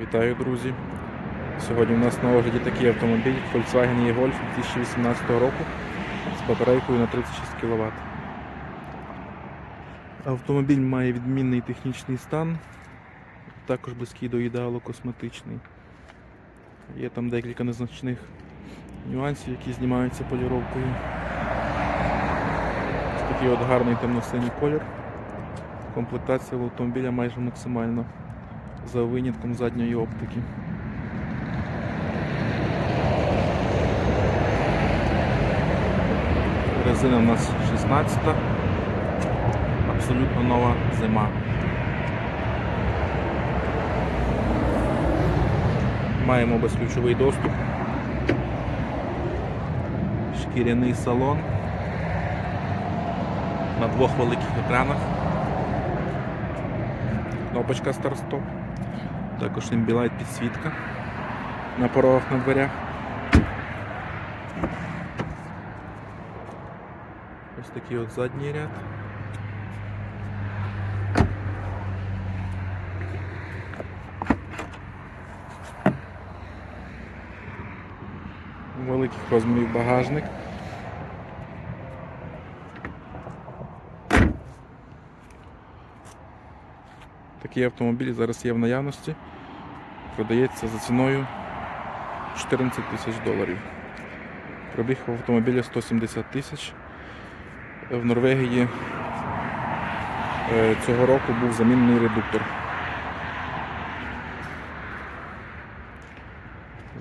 Вітаю, друзі! Сьогодні у нас на огляді такий автомобіль Volkswagen e-Golf 2018 року з батарейкою на 36 кВт. Автомобіль має відмінний технічний стан, також близький до ідеалу косметичний. Є там декілька незначних нюансів, які знімаються поліровкою. Ось такий от гарний темно-синій колір. Комплектація автомобіля майже максимальна за винятком задньої оптики. Резина у нас 16, абсолютно нова зима. Маємо безключовий доступ, шкіряний салон. На двох великих екранах. Кнопочка старт-стоп, також імбілайт підсвітка на порогах на дверях. Ось такий от задній ряд. Великих розмірів багажник. Такий автомобіль зараз є в наявності. Продається за ціною 14 тисяч доларів. Пробіг в автомобіля 170 тисяч. В Норвегії е, цього року був замінений редуктор.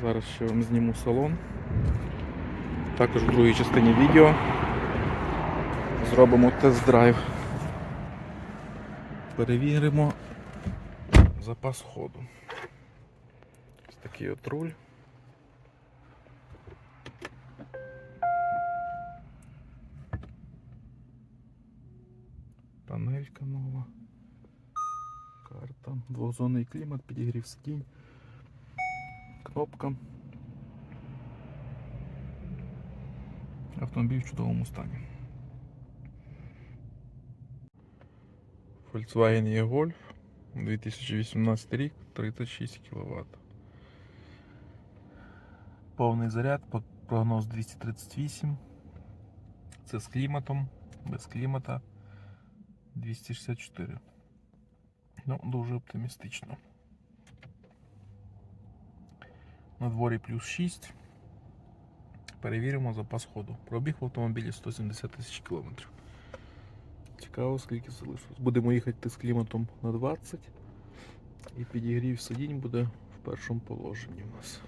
Зараз ще вам зніму салон. Також в другій частині відео зробимо тест-драйв. Перевіримо запас ходу. Ось такий от руль. Панелька нова. Карта. Двозонний клімат, підігрів сидінь. Кнопка. Автомобіль в чудовому стані. Volkswagen e-Golf 2018 рік 36 кВт. Повний заряд, прогноз 238. Це з кліматом, без клімата 264. Ну, дуже оптимістично. На дворі плюс 6. Перевіримо запас ходу. Пробіг в автомобілі 170 тисяч кілометрів. Цікаво, скільки залишилось. Будемо їхати з кліматом на 20 і підігрів сидінь буде в першому положенні у нас.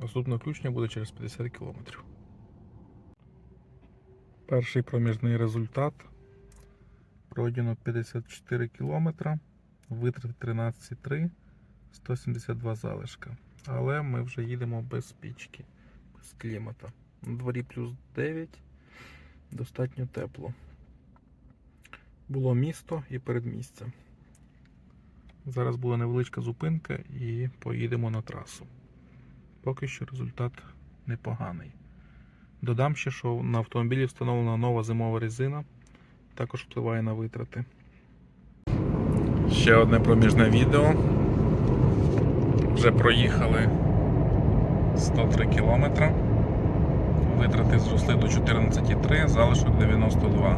Наступне включення буде через 50 км. Перший проміжний результат. Пройдено 54 км, витрат 13,3, 172 залишка. Але ми вже їдемо без пічки, без клімата. На дворі плюс 9 достатньо тепло. Було місто і передмістя. Зараз була невеличка зупинка і поїдемо на трасу. Поки що результат непоганий. Додам ще, що на автомобілі встановлена нова зимова резина, також впливає на витрати. Ще одне проміжне відео. Вже проїхали 103 кілометри. Витрати зросли до 14,3, залишок 92.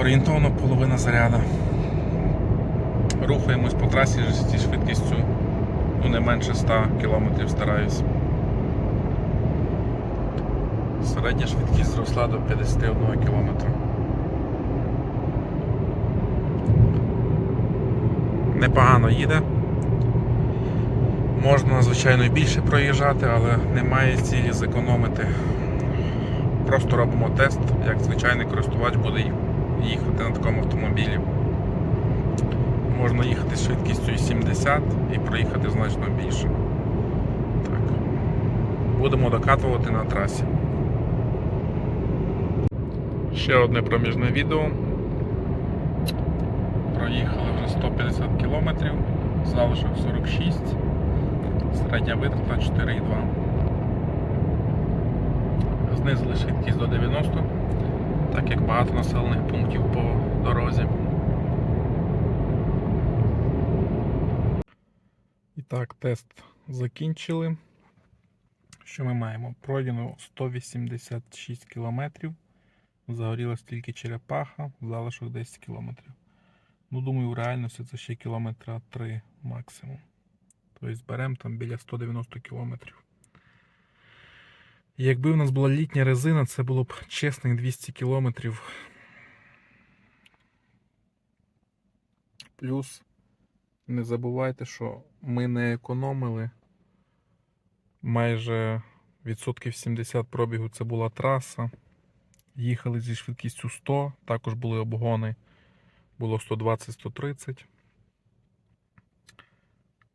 Орієнтовно половина заряда. Рухаємось по трасі зі швидкістю ну, не менше 100 км стараюсь. Середня швидкість зросла до 51 км. Непогано їде. Можна, звичайно, більше проїжджати, але немає цілі зекономити. Просто робимо тест, як звичайний користувач буде їхати на такому автомобілі. Можна їхати з швидкістю і 70 і проїхати значно більше. Так. Будемо докатувати на трасі. Ще одне проміжне відео. Проїхали вже 150 км, залишок 46, середня витрата 4,2. Знизили швидкість до 90, так як багато населених пунктів по дорозі. І так, тест закінчили. Що ми маємо? Пройдено 186 кілометрів. Загорілась тільки черепаха, залишок 10 кілометрів. Ну, думаю, в реальності це ще кілометра 3 максимум. Тобто зберемо там біля 190 кілометрів. Якби в нас була літня резина, це було б чесних 200 кілометрів. Плюс не забувайте, що ми не економили. Майже відсотків 70 пробігу це була траса. Їхали зі швидкістю 100, також були обгони. Було 120-130.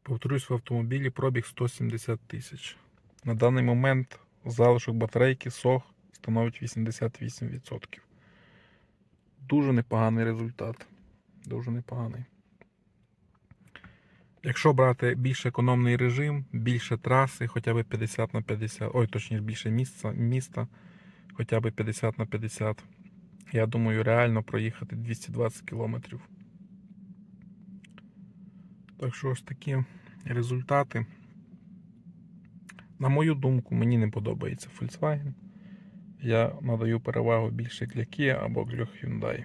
Повторюсь, в автомобілі пробіг 170 тисяч. На даний момент залишок батарейки сох становить 88%. Дуже непоганий результат. Дуже непоганий. Якщо брати більш економний режим, більше траси, хоча б 50 на 50, ой, точніше, більше місця, міста, хоча б 50 на 50, я думаю, реально проїхати 220 кілометрів. Так що ось такі результати. На мою думку, мені не подобається Volkswagen. Я надаю перевагу більше для Kia або для Hyundai.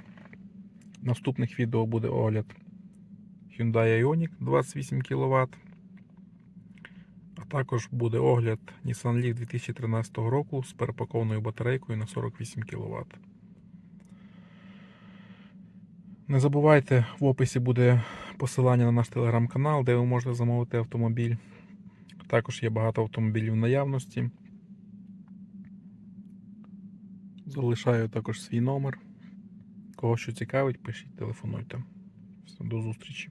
В наступних відео буде огляд Hyundai Ioniq 28 кВт. А також буде огляд Nissan Leaf 2013 року з перепакованою батарейкою на 48 кВт. Не забувайте, в описі буде посилання на наш телеграм-канал, де ви можете замовити автомобіль. Також є багато автомобілів в наявності. Залишаю також свій номер. Кого що цікавить, пишіть, телефонуйте. До зустрічі.